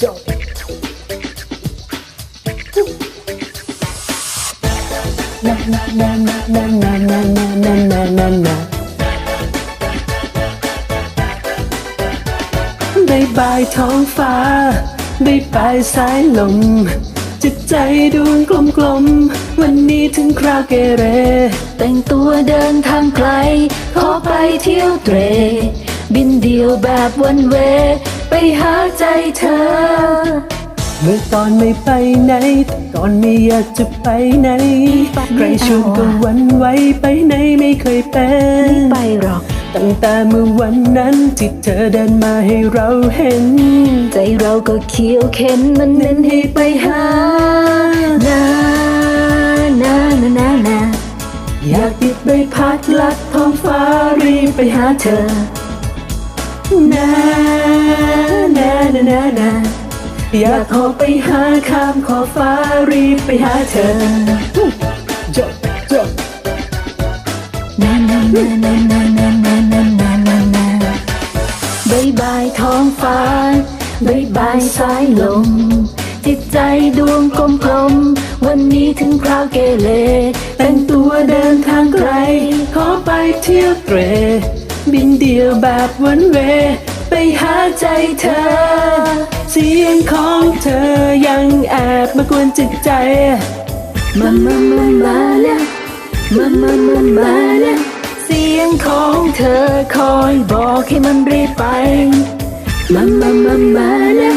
Na na na na na na na na na na na บายบายท้องฟ้าบายบายสายลม จิตใจดวงกลมๆวันนี้ถึงคราวเกเร แต่งตัวเดินทางไกล ขอไปเที่ยวเตร บินเดียวแบบวันเว ไปหาใจเธอ เมื่อตอนไม่ไปไหนแต่ก่อนไม่อยากจะไปไหน ใครชวนก็หวันไหว้ไปไหนไม่เคยเป็นไปหรอก ตั้งแต่เมื่อวันนั้นที่เธอเดินมาให้เราเห็น ใจเราก็เขียวเข็นมันเน้นให้ไปหานานานานานาอยากติดใบพัดลัดท้องฟ้ารีบไปหาเธอ นานานานานาอยากขอไปหาข้ามขอฟ้ารีบไปหาเธอจบจบนานานานานานานานานานานาบายบายท้องฟ้าบายบายสายลม จิตใจดวงกลมกลม วันนี้ถึงคราวเกเรแต่งตัวเดินทางไกล ขอไปเที่ยวเตร บินเดียวแบบวันเว ไปหาใจเธอ เสียงของเธอยังแอบมากวนจิตใจ มามามามานะมามามามานะเสียงของเธอคอยบอกให้มันรีบไป มามามามานะ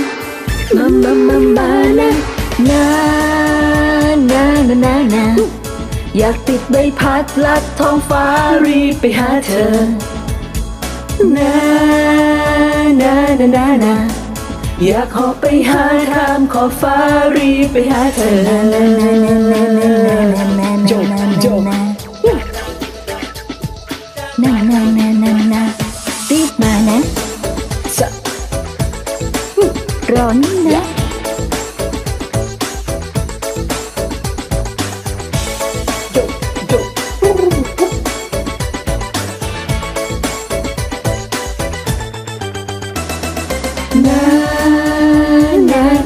มามามามานะนานานานานาอยากติดใบพัดลัดท้องฟ้ารีบไปหาเธอ นานานานานาอยากขอไปหาข้ามขอบฟ้ารีบไปหาเธอจบจบ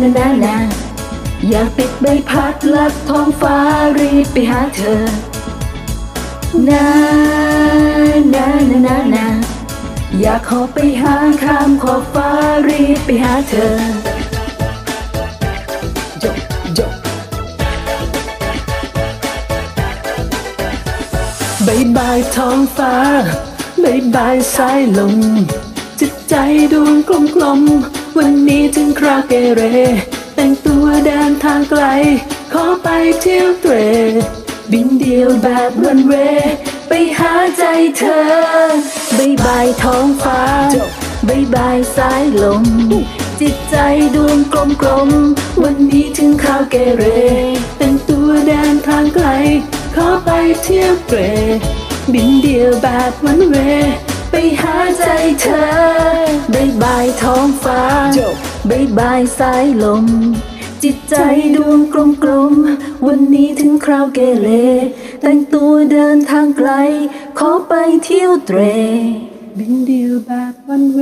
นานานานาอยากปิดใบพัดลัดท้องฟ้ารีบไปหาเธอนานานานานาอยากขอไปหาข้ามขอบฟ้ารีบไปหาเธอจบจบบายบายท้องฟ้าบายบายสายลมจิตใจดวงกลมกลม วันนี้ถึงคราวเกเร แต่งตัวเดินทางไกล ขอไปเที่ยวเตรบินเดียวแบบวันเว ไปหาใจเธอบายบายท้องฟ้าบายบายสายลม จิตใจดวงกลมกลม วันนี้ถึงคราวเกเร แต่งตัวเดินทางไกล ขอไปเที่ยวเตรบินเดียวแบบวันเว ไปหาใจเธอบายบายท้องฟ้าจบบายบายสายลม จิตใจดวงกลมกลม วันนี้ถึงคราวเกเร แต่งตัวเดินทางไกล ขอไปเที่ยวเตรบินเดียวแบบวันเว